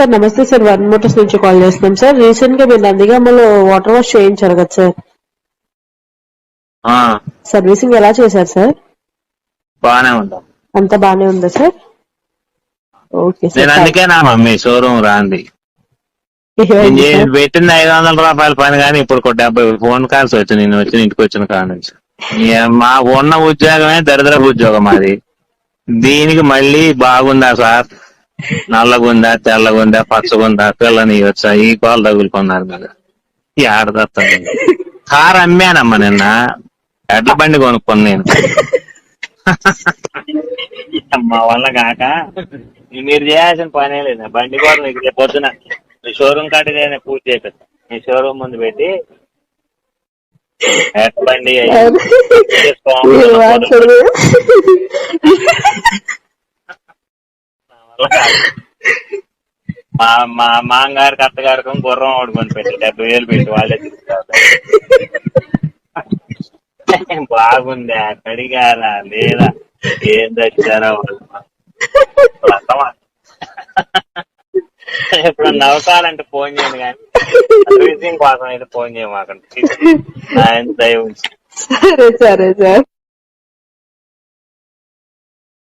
Sir నమస్తే sir one motors నుంచి call చేస్తున్నాం సార్. రీసెంట్గా మీరు నందిగామలో వాటర్ వాష్ చేయించారు కదా సార్. సర్వీసింగ్ ఎలా చేశారు సార్? బాగానే ఉంటాం అంతా బానే ఉందా సార్? ఓకే నేను సార్ అందుకే నా మమ్మీ షోరూమ్ రాంది? పెట్టింది ఐదు వందల రూపాయల పని కానీ ఇప్పుడు డెబ్బై ఫోన్ కాల్స్ వచ్చి నేను వచ్చి ఇంటికి వచ్చిన కాడ నుంచి. మా ఉన్న ఉద్యోగమే దరిద్ర ఉద్యోగం అది దీనికి మళ్ళీ బాగుందా సార్? నల్లగుందా తెల్లగుందా పచ్చగుందా పిల్లని వచ్చా ఈ కాలు తగులుకున్నారు కదా ఈ ఆడదత్తాను కారు అమ్మానమ్మా నిన్న. ఎడ్ల బండి కొనుక్కొని నేను. మా వల్ల కాక. మీరు చేయాల్సిన పనే లేదు. బండి కూడా మీకు రేపు పొద్దున మీ షోరూమ్ కాటి నేను పూర్తి చేపిస్తా. మీ షోరూమ్ ముందు పెట్టి ఎడ్ల బండి అయ్యి కాదు. మా మా మామగారికి అత్తగారికి గుర్రం ఆడుకొని పెట్టి డెబ్బై వేలు పెట్టి వాళ్ళే తీసుకురావాలి బాగుందా కడిగారా లేదా ఏం తెచ్చారా వాళ్ళు అర్థమా? ఇప్పుడు నవ్వుతారంటే ఫోన్ చేయండి కానీ సర్వీసింగ్ కోసం అయితే ఫోన్ చేయమాకండి ఆయన దయ ఉంచి సరే సరే సార్